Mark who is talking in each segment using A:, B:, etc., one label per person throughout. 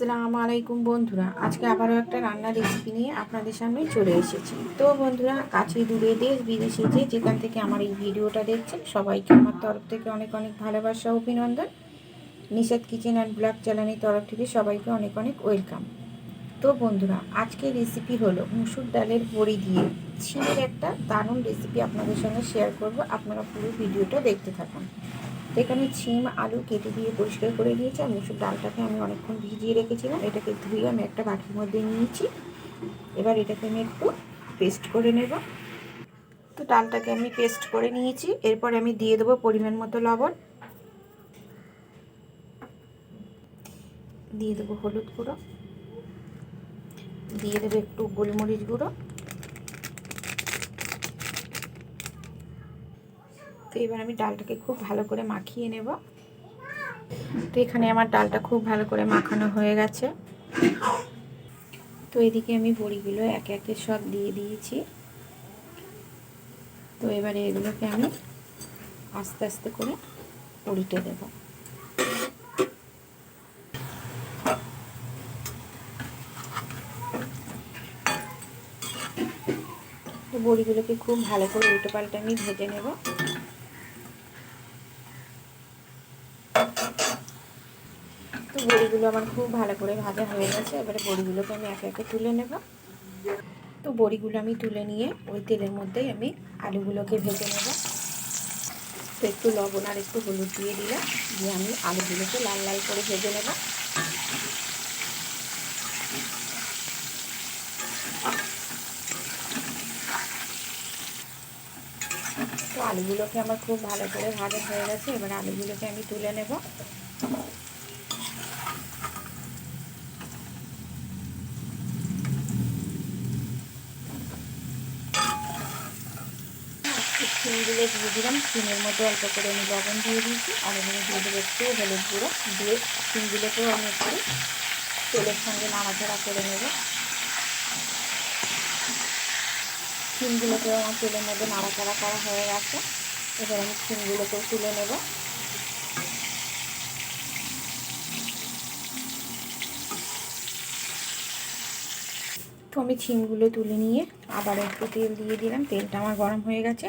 A: আসসালামু আলাইকুম বন্ধুরা। আজকে আবারও একটা রান্নার রেসিপি নিয়ে আপনাদের সামনে চলে এসেছি। তো বন্ধুরা কাছে দূরে দেশ, বিদেশে যে যেখান থেকে আমার এই ভিডিওটা দেখছেন, সবাইকে আমার তরফ থেকে অনেক অনেক ভালোবাসা, অভিনন্দন। নিষেধ কিচেন অ্যান্ড ব্লগ চ্যানেলের তরফ থেকে সবাইকে অনেক অনেক ওয়েলকাম। তো বন্ধুরা আজকের রেসিপি হলো মুসুর ডালের বড়ি দিয়ে। ছিমের একটা দারুণ রেসিপি আপনাদের সঙ্গে শেয়ার করব। আপনারা পুরো ভিডিওটা দেখতে থাকুন। তো এখানে ছিম, আলু কেটে দিয়ে পরিষ্কার করে দিয়েছি। আর মুসুর ডালটাকে আমি অনেকক্ষণ ভিজিয়ে রেখেছিলাম। এটাকে ধুয়ে আমি একটা বাটির মধ্যে নিয়েছি এবার এটাকে আমি একটু পেস্ট করে নেব। তো ডালটাকে আমি পেস্ট করে নিয়েছি। এরপর আমি দিয়ে দেবো পরিমাণ মতো লবণ। দিয়ে দেবো হলুদ গুঁড়ো। দিয়ে দেবো একটু গোলমরিচ গুঁড়ো। তো এবার আমি ডালটাকে খুব ভালো করে মাখিয়ে নেব। তো এখানে আমার ডালটা খুব ভালো করে মাখানো হয়ে গেছে। তো এদিকে আমি বড়িগুলো একে একে সব দিয়ে দিয়েছি। তো এবারে এগুলোকে আমি আস্তে আস্তে করে উল্টে দেব। বড়িগুলোকে খুব ভালো করে উল্টো পাল্টে আমি ভেজে নেব। বড়িগুলো আমার খুব ভালো করে ভাজা হয়ে গেছে। এবারে বড়িগুলোকে আমি একে একে তুলে নেব। তো বড়িগুলো আমি তুলে নিয়ে ওই তেলের মধ্যেই আমি আলুগুলোকে ভেজে নেব। তো একটু লবণ আর একটু হলুদ দিয়ে দিলাম। দিয়ে আমি আলুগুলোকে লাল লাল করে ভেজে নেব। তো আলুগুলোকে আমার খুব ভালো করে ভাজা হয়ে গেছে। এবার আলুগুলোকে আমি তুলে নেব। সিমগুলো দিয়ে দিলাম। সিমের মধ্যে অল্প করে আমি লবণ দিয়ে দিয়েছি। আর এখানে দিয়ে দেবো একটু হলুদ গুঁড়ো। দিয়ে সিমগুলোকেও আমি একটু তেলের সঙ্গে নাড়াচাড়া করে নেব। সিমগুলোকেও আমার তেলের মধ্যে নাড়াচাড়া করা হয়ে গেছে। এবার আমি সিমগুলোকেও তুলে নেব। তো আমি ছিমগুলো তুলে নিয়ে আবার একটু তেল দিয়ে দিলাম। তেলটা আমার গরম হয়ে গেছে।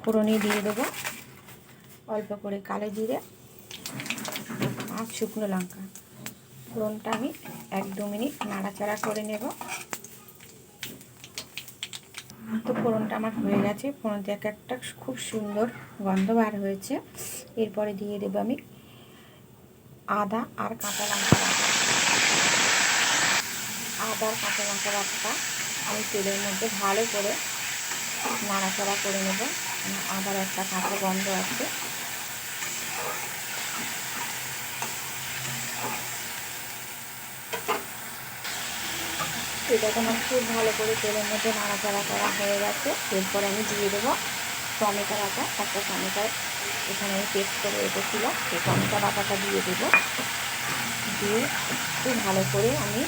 A: ফোড়নে দিয়ে দেবো। অল্প করে কালো জিরে আর শুকনো লঙ্কা। ফোড়নটা আমি এক দু মিনিট নাড়াচাড়া করে নেব। তো ফোড়নটা আমার হয়ে গেছে। ফোড়ন থেকে একটা খুব সুন্দর গন্ধ বার হয়েছে। এরপরে দিয়ে দেবো আমি আদা আর কাঁচা লঙ্কা আদা আর কাঁচা লঙ্কা বাটাটা আমি তেলের মধ্যে ভালো করে নাড়াচাড়া করে নেব। আদার একটা কাঁচা গন্ধ আছে। এটাকে আমার খুব ভালো করে তেলের মধ্যে নাড়াচাড়া করা হয়ে গেছে। এরপরে আমি দিয়ে দেবো টমেটো বাটা। একটা টমেটো এখানে আমি পেস্ট করে রেখেছিলাম। সেই টমেটো বাটাটা দিয়ে দেবো। দিয়ে খুব ভালো করে আমি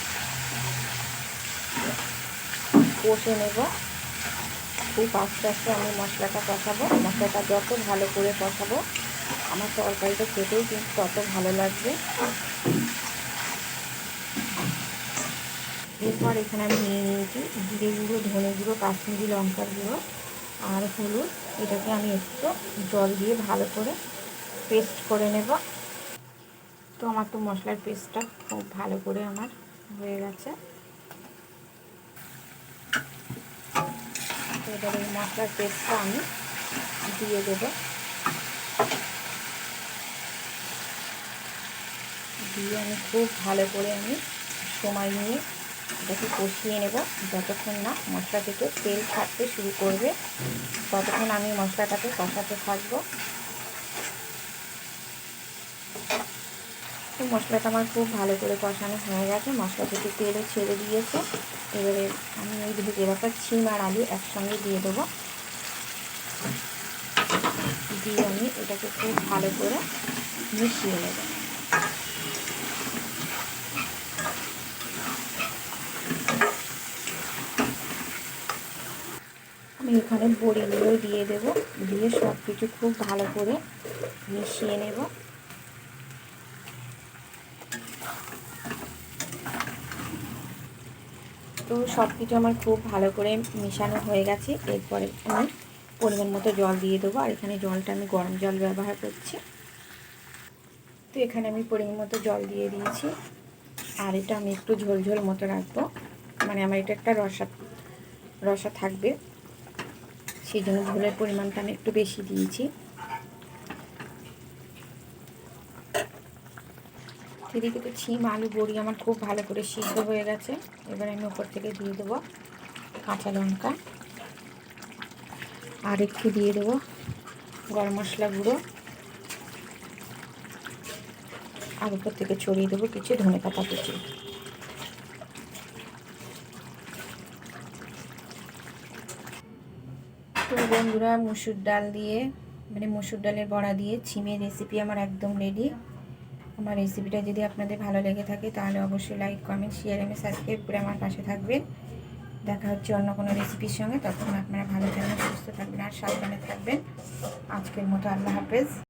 A: কষে নেব। খুব আস্তে আস্তে আমি মশলাটা কষাবো। মশলাটা যত ভালো করে কষাবো, আমার তরকারিটা খেতেও কিন্তু তত ভালো লাগবে। এরপর এখানে আমি নিয়ে নিয়েছি জিরে গুঁড়ো, ধনে গুঁড়ো, কাশ্মীরি লঙ্কার গুঁড়ো আর হলুদ। এটাকে আমি একটু জল দিয়ে ভালো করে পেস্ট করে নেব। তো আমার তো মশলার পেস্টটা খুব ভালো করে আমার হয়ে গেছে। এবার মশলার পেস্টটা আমি দিয়ে দেব। দিয়ে আমি খুব ভালো করে আমি সময় নিয়ে এটাকে কষিয়ে নেব। যতক্ষণ না মশলা থেকে তেল ছাড়তে শুরু করবে, ততক্ষণ আমি মশলাটাকে কষাতে থাকব। মশলাটা আমার খুব ভালো করে কষানো হয়ে গেছে। মশলা থেকে তেলও ছেড়ে দিয়েছে। এবারে আমি ওই ভেজে রাখা ছিম আর আলু একসঙ্গে দিয়ে দেবো। দিয়ে আমি এটাকে খুব ভালো করে মিশিয়ে নেব। আমি এখানে বড়িগুলো দিয়ে দেব। দিয়ে সব কিছু খুব ভালো করে মিশিয়ে নেব। তো সব কিছু আমার খুব ভালো করে মেশানো হয়ে গেছে। এরপরে আমি পরিমাণ মতো জল দিয়ে দেবো। আর এখানে জলটা আমি গরম জল ব্যবহার করছি। তো এখানে আমি পরিমাণ মতো জল দিয়ে দিয়েছি। আর এটা আমি একটু ঝোল ঝোল মতো রাখব। মানে আমার এটা একটা রসা রসা থাকবে। সেই জন্য ঝোলের পরিমাণটা আমি একটু বেশি দিয়েছি। এদিকে তো ছিম, আলু, বড়ি আমার খুব ভালো করে সিদ্ধ হয়ে গেছে। এবার আমি উপর থেকে দিয়ে দেবো কাঁচা লঙ্কা। আর একটু দিয়ে দেবো গরম মশলা গুঁড়ো। আর উপর থেকে ছড়িয়ে দেবো কিছু ধনে পাতা কুচি। বন্ধুরা, মুসুর ডাল দিয়ে মানে মুসুর ডালের বড়া দিয়ে ছিমের রেসিপি আমার একদম রেডি আমার রেসিপিটা যদি আপনাদের ভালো লেগে থাকে, তাহলে অবশ্যই লাইক কমেন্ট শেয়ার এবং সাবস্ক্রাইব করে আমার পাশে থাকবেন। দেখা হচ্ছে অন্য কোনো রেসিপির সঙ্গে। তখন আপনারা ভালো থাকবেন, সুস্থ থাকবেন আর সাবধানে থাকবেন। আজকের মতো আল্লাহ হাফেজ।